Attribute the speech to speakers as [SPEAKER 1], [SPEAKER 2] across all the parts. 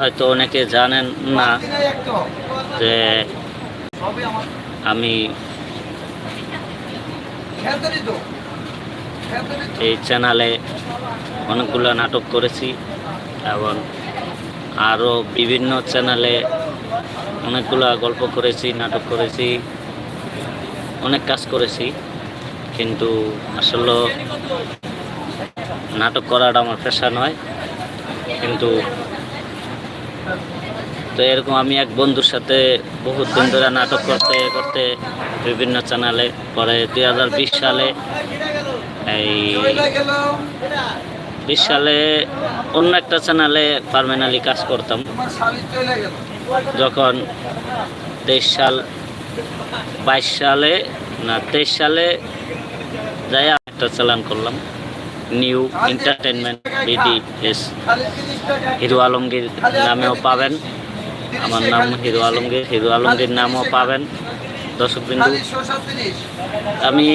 [SPEAKER 1] হয়তো অনেকে জানেন না যে আমি এই চ্যানেলে অনেকগুলো নাটক করেছি এবং আরও বিভিন্ন চ্যানেলে অনেকগুলো গল্প করেছি, নাটক করেছি, অনেক কাজ করেছি। কিন্তু আসলে নাটক করাটা আমার পেশা নয়। কিন্তু তো এরকম আমি এক বন্ধুর সাথে বহুত দিন ধরে নাটক করতে করতে বিভিন্ন চ্যানেলে পরে দুই হাজার বিশ সালে এই বিশ সালে অন্য একটা চ্যানেলে পারমানেন্টলি কাজ করতাম। যখন তেইশ সাল, বাইশ সালে না, তেইশ সালে যাই একটা চালান করলাম। New entertainment BDS hero Alamgir নামেও পাবেন। আমার নাম হিরো আলমগীর। হিরো আলমগীর নামও পাবেন। দর্শক বিন্দু আমি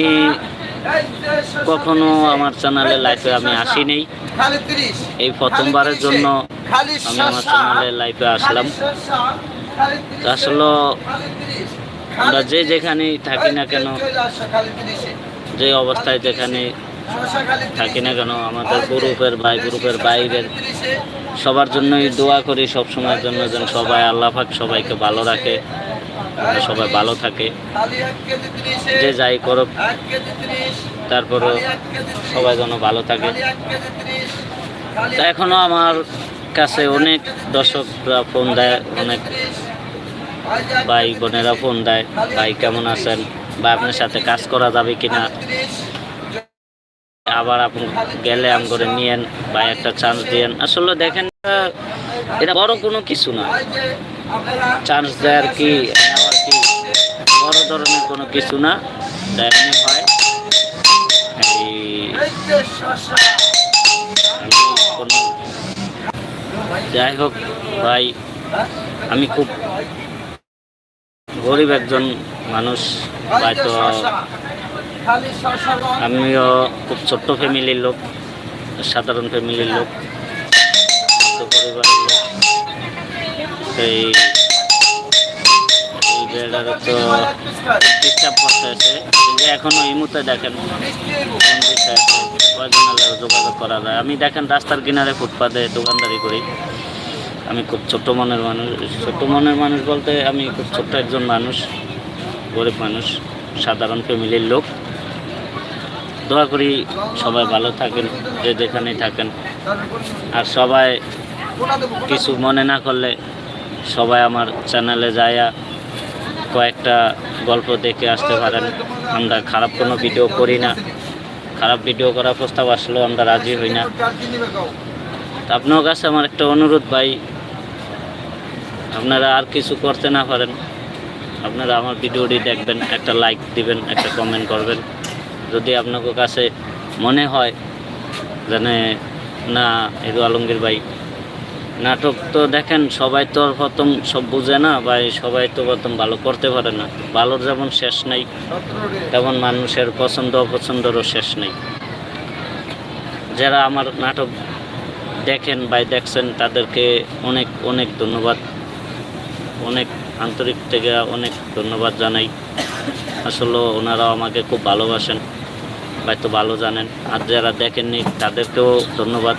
[SPEAKER 1] কখনো আমার চ্যানেলে লাইফে আমি আসি নেই এই প্রথমবারের জন্য আমি আমার চ্যানেলে লাইফে আসলাম। আসলে আমরা যে যেখানেই থাকি না কেন, যে অবস্থায় যেখানে থাকি না কেন? আমাদের গ্রুপের ভাই, গ্রুপের বাইরের সবার জন্যই দোয়া করি সব সময়ের জন্য যেন সবাই আল্লাহ পাক সবাইকে ভালো রাখে সবাই ভালো থাকে। যে যাই করুক তারপরে সবাই যেন ভালো থাকে। তা এখনও আমার কাছে অনেক দর্শকরা ফোন দেয়, অনেক ভাই বোনেরা ফোন দেয়, ভাই কেমন আছেন? বা আপনার সাথে কাজ করা যাবে কিনা? আবার আপনি গেলে আম করে নিয়েন, বা একটা চান্স দিয়েন। আসলে দেখেন, এটা বড় কোনো কিছু না। চান্স দেওয়ার কি, নেওয়ার কি, বড় ধরনের কোনো কিছু না এমনি হয়। কোনো যাই হোক, ভাই, আমি খুব গরিব একজন মানুষ, হয়তো আমিও খুব ছোট্ট ফ্যামিলির লোক, সাধারণ ফ্যামিলির লোক পরিবারের লোক। এই তো ডিস্টার্ব করতে আছে যে এখনও এই মুহূর্তে দেখেন যোগাযোগ করা যায়। আমি দেখেন রাস্তার কিনারে ফুটপাতে দোকানদারি করি। আমি খুব ছোট্ট মনের মানুষ। ছোট্ট মনের মানুষ বলতে আমি খুব ছোট্ট একজন মানুষ, গরিব মানুষ, সাধারণ ফ্যামিলির লোক। দোয়া করি সবাই ভালো থাকেন, যে যেখানেই থাকেন। আর সবাই কিছু মনে না করলে সবাই আমার চ্যানেলে যায়া কয়েকটা গল্প দেখে আসতে পারেন। আমরা খারাপ কোনো ভিডিও করি না। খারাপ ভিডিও করার প্রস্তাব আসলেও আমরা রাজি হই না। আপনার কাছে আমার একটা অনুরোধ ভাই, আপনারা আর কিছু করতে না পারেন। আপনারা আমার ভিডিওটি দেখবেন, একটা লাইক দিবেন, একটা কমেন্ট করবেন। যদি আপনাদের কাছে মনে হয় যেন, না হিরো আলমগীর ভাই, নাটক তো দেখেন, সবাই তো প্রথম সব বুঝে না বা সবাই তো প্রথম ভালো করতে পারে না। ভালোর যেমন শেষ নেই, তেমন মানুষের পছন্দ, অপছন্দেরও শেষ নেই। যারা আমার নাটক দেখেন বা দেখছেন, তাদেরকে অনেক অনেক ধন্যবাদ। অনেক আন্তরিক থেকে অনেক ধন্যবাদ জানাই। আসলে ওনারাও আমাকে খুব ভালোবাসেন, হয়তো ভালো জানেন। আর যারা দেখেননি, তাদেরকেও ধন্যবাদ।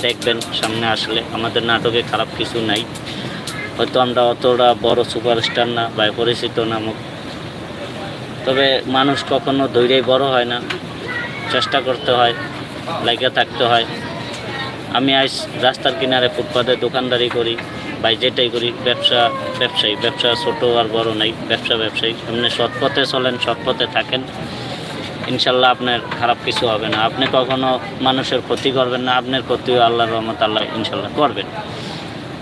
[SPEAKER 1] দেখবেন, সামনে আসলে আমাদের নাটকে খারাপ কিছু নাই। হয়তো আমরা অতটা বড় সুপারস্টার না বা পরিচিত নামক। তবে মানুষ কখনো ধৈর্যই বড় হয় না। চেষ্টা করতে হয় লাগে থাকতে হয়। আমি আজ রাস্তার কিনারে ফুটপাতে দোকানদারি করি। বা যেটাই করি, ব্যবসা, ব্যবসায়ী, ব্যবসা ছোট আর বড় নাই, ব্যবসা, ব্যবসায়ী। আপনি সৎ পথে চলেন, সৎ পথে থাকেন। ইনশাল্লাহ আপনার খারাপ কিছু হবে না। আপনি কখনো মানুষের ক্ষতি করবেন না, আপনার ক্ষতিও আল্লাহ রহমত আল্লাহ ইনশাল্লাহ করবেন।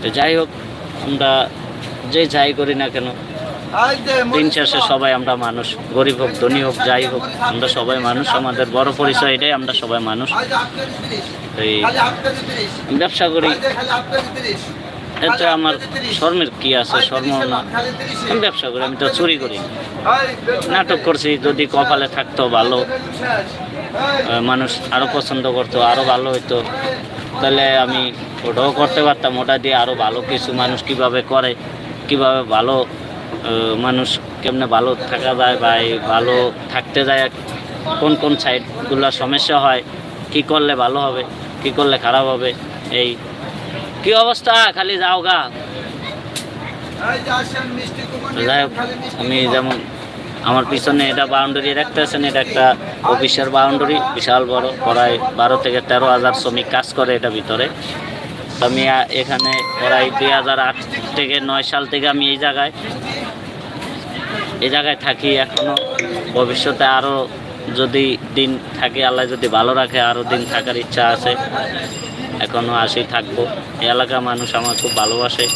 [SPEAKER 1] তো যাই হোক, আমরা যে যাই করি না কেন, দিন শেষে সবাই আমরা মানুষ, গরিব হোক, ধনী হোক, যাই হোক, আমরা সবাই মানুষ। আমাদের বড় পরিচয় এটাই আমরা সবাই মানুষ। এই, ব্যবসা করি। এতে আমার শর্মের কি আছে? শর্ম আমি ব্যবসা করি, আমি তো চুরি করি। নাটক করছি, যদি কপালে থাকতো ভালো। মানুষ আরও পছন্দ করতো আরও ভালো হতো তাহলে আমি ওটাও করতে পারতাম, ওটা দিয়ে আরও ভালো কিছু মানুষ কীভাবে করে, কীভাবে ভালো মানুষ কেমনে ভালো থাকা যায় বা ভালো থাকতে যায়, কোন কোন সাইডগুলো সমস্যা হয়, কি করলে ভালো হবে, কি করলে খারাপ হবে, এই কি অবস্থা? খালি যাও গা। যাই হোক, আমি যেমন আমার পিছনে এটা বাউন্ডারি দেখতেছেন, এটা একটা অফিসের বাউন্ডারি বিশাল বড়, প্রায় বারো থেকে তেরো হাজার শ্রমিক কাজ করে এটা ভিতরে। আমি এখানে প্রায় দুই হাজার আট থেকে নয় সাল থেকে আমি এই জায়গায় এই জায়গায় থাকি এখনও ভবিষ্যতে আরও যদি দিন থাকে, আল্লাহ যদি ভালো রাখে আরও দিন থাকার ইচ্ছা আছে। এখনও আসি, থাকব। এই এলাকার মানুষ আমার খুব ভালোবাসে।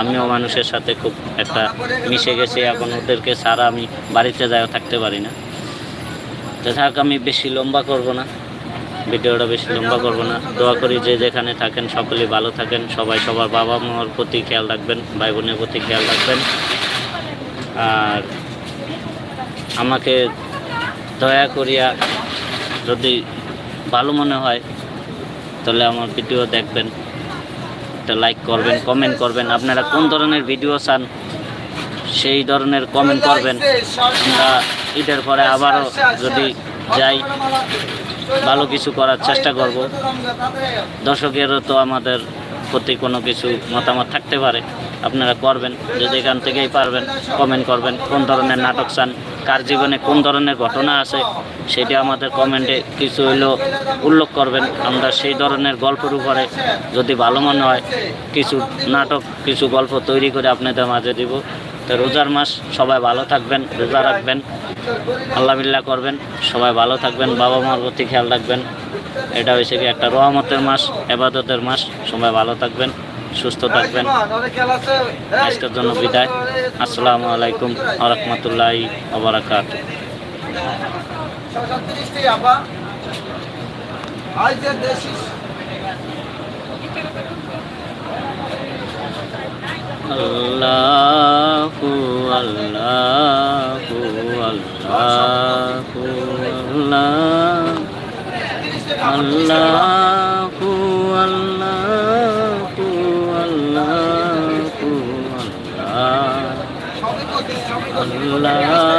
[SPEAKER 1] আমিও মানুষের সাথে খুব একটা মিশে গেছি। এখন ওদেরকে ছাড়া আমি বাড়িতে যাও থাকতে পারি না। তো থাক, আমি বেশি লম্বা করব না। ভিডিওটা বেশি লম্বা করব না। দোয়া করি যে যেখানে থাকেন, সকলে ভালো থাকেন। সবাই সবার বাবা মার প্রতি খেয়াল রাখবেন ভাই বোনের প্রতি খেয়াল রাখবেন। আর আমাকে দয়া করিয়া যদি ভালো মনে হয় তাহলে আমার ভিডিও দেখবেন। একটা লাইক করবেন কমেন্ট করবেন। আপনারা কোন ধরনের ভিডিও চান, সেই ধরনের কমেন্ট করবেন। আমরা ঈদের পরে আবারও যদি যাই, ভালো কিছু করার চেষ্টা করব। দর্শকেরও তো আমাদের প্রতি কোনো কিছু মতামত থাকতে পারে। আপনারা করবেন, যদি এখান থেকেই পারবেন কমেন্ট করবেন। কোন ধরনের নাটক চান কার জীবনে কোন ধরনের ঘটনা আছে সেটা আমাদের কমেন্টে কিছু হইলেও উল্লেখ করবেন। আমরা সেই ধরনের গল্পের উপরে যদি ভালো মনে হয়, কিছু নাটক, কিছু গল্প তৈরি করে আপনাদের মাঝে দিব। তো রোজার মাস সবাই ভালো থাকবেন, রোজা রাখবেন আল্লাহ বিল্লাহ করবেন, সবাই ভালো থাকবেন বাবা মার প্রতি খেয়াল রাখবেন। এটা হয়েছে কি একটা রহমতের মাস, এবাদতের মাস, সবাই ভালো থাকবেন। সুস্থ থাকবেন। আজকের জন্য বিদায়। আসসালামু আলাইকুম আরহামতুল্লাহ আবরাকাত আল্লাহু আল্লাহু আল্লাহু আল্লাহ আল্লাহু। আল্লাহু। আল্লাহ